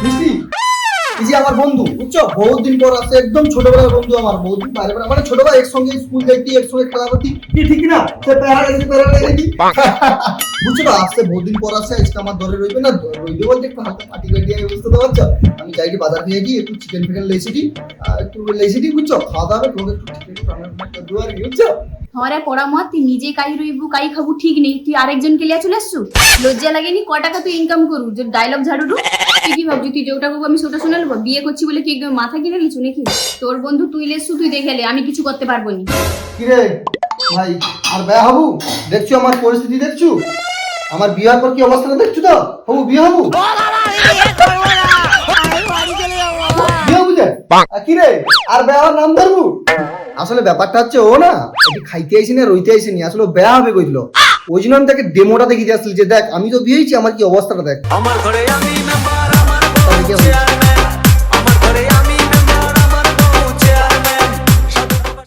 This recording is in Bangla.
এই যে আমার বন্ধু বুঝছ? বহুত দিন পর আছে একদম ছোটবেলার বন্ধু আমার বহুত দিন বাইরে মানে ছোটবেলা একসঙ্গে স্কুল যাইতি একসঙ্গে খেলা করতি কি ঠিক না সে প্যারা গেছি প্যারা গেছি বুঝছ না আসছে বহুত দিন পর আসছে আজকে আমার ধরে রইবে না রইবে বলতে একটু হালকা পাটি কাটি আমি বুঝতে তো পারছ? আমি যাইটি বাজার থেকে গিয়ে একটু চিকেন ফিকেন লেসিটি একটু লেসিটি বুঝছ? খাওয়া দাওয়া হবে, তোমাকে একটু চিকেন রান্না বান্না করে দেবো আর কি, বুঝছ? হরে পড়া মত, তুই নিজে কাই রইবু কাই খাবু, ঠিক নেই। তুই আরেকজনকে লিয়া চলে আসছু? লজ্জা লাগেনি? ক টাকা তুই ইনকাম করু? যে ডায়লগ ঝাড়ুরু? তুই কি ভাবছি তুই যেটা করব, আমি সেটা শুনে নেব বিয়ে করছি বলে কি একদম মাথা কিনে নিচু নাকি? তোর বন্ধু তুই লেসু, তুই দেখে লে, আমি কিছু করতে পারব নি। কিরে? ভাই, আর ব্যয় হবু? দেখছ আমার পরিস্থিতি, দেখছ? আমার বিয়ার পর কি অবস্থাটা দেখছ তো? হবু, বিয়ে হবু? আর বেয়ার নাম ধরবো? আসলে ব্যাপারটা হচ্ছে ও না খাইতে আইসি না রইতে আইসি নি আসলে বেয়া হবে কইলো। ওই জন্য আমি তাকে ডেমোটা দেখিয়ে আসছিল যে দেখ আমি তো দিয়েছি আমার কি অবস্থাটা দেখ। আমার ঘরে আমি নাম্বার আমার